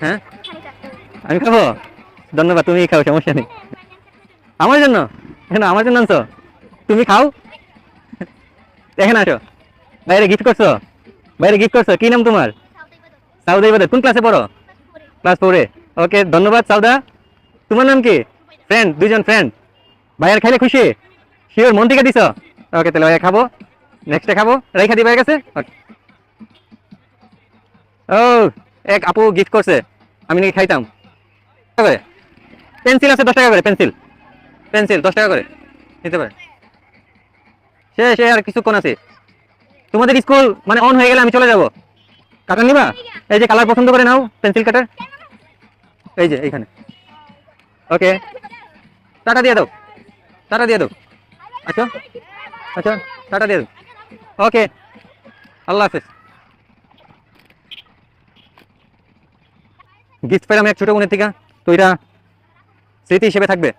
হ্যাঁ? আমি খাব? ধন্যবাদ, তুমি খাও, সমস্যা নেই। আমার জন্য? কেন আমার জন্য আনছো? তুমি খাও? এখানে আসো। বাইরে গিফট করছ? বাইরে গিফট করছ? কি নাম তোমার? সাউদা ইবাদত। কোন ক্লাসে পড়ো? ক্লাস ফোরে ওকে, ধন্যবাদ, সাউদা। তোমার নাম কি? ফ্রেন্ড দুইজন ফ্রেন্ড ভাইয়ার খাইলে খুশি? শিওর মন থেকে দিছ? ওকে, তাহলে ভাইয়া খাব। নেক্সটে খাব। রেখা দিবার কাছে. ও! এক আপু গিফট করছে, আমি নাকি খাইতাম। করে? পেন্সিল আছে দশ টাকা করে পেন্সিল পেন্সিল দশ টাকা করে। নিতে পারে। সে সে আর কিছুক্ষণ আছে। তোমাদের স্কুল মানে অন হয়ে গেলে আমি চলে যাব। কাটার নিবা? এই যে কালার পছন্দ করে নাও পেন্সিল কাটার এই যে, এইখানে। ওকে টাটা দিয়ে দাও। টাটা দিয়ে দাও। আচ্ছা। আচ্ছা টাটা দিয়ে দাও। ওকে আল্লাহ হাফেজ। গিফট পেলাম এক ছোট বোনের থেকে, তো এটা স্মৃতি হিসেবে থাকবে।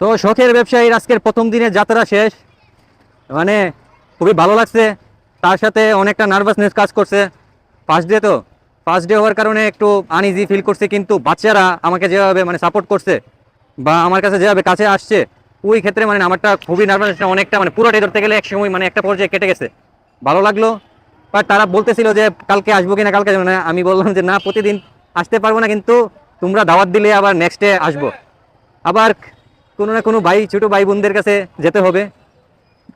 তো শখের ব্যবসায়ীর আজকের প্রথম দিনের যাত্রা শেষ। মানে খুবই ভালো লাগছে, তার সাথে অনেকটা নার্ভাসনেস কাজ করছে। ফার্স্ট ডে তো ফার্স্ট ডে হওয়ার কারণে একটু আনইজি ফিল করছে, কিন্তু বাচ্চারা আমাকে যেভাবে মানে সাপোর্ট করছে বা আমার কাছে যেভাবে কাছে আসছে, ওই ক্ষেত্রে মানে আমারটা খুবই নার্ভাস অনেকটা মানে পুরোটাই ধরতে গেলে এক সময় মানে একটা পর্যায়ে কেটে গেছে। ভালো লাগল বাট তারা বলতেছিল যে কালকে আসব কিনা, কালকে আসব না। আমি বললাম যে না, প্রতিদিন আসতে পারব না, কিন্তু তোমরা দাওয়াত দিলে আবার নেক্সট ডে আসব। আবার কোনো না কোনো ভাই, ছোটো ভাই বোনদের কাছে যেতে হবে।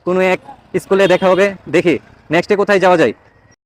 কোনো এক স্কুলে দেখা হবে, দেখি নেক্সটে কোথায় যাওয়া যায়।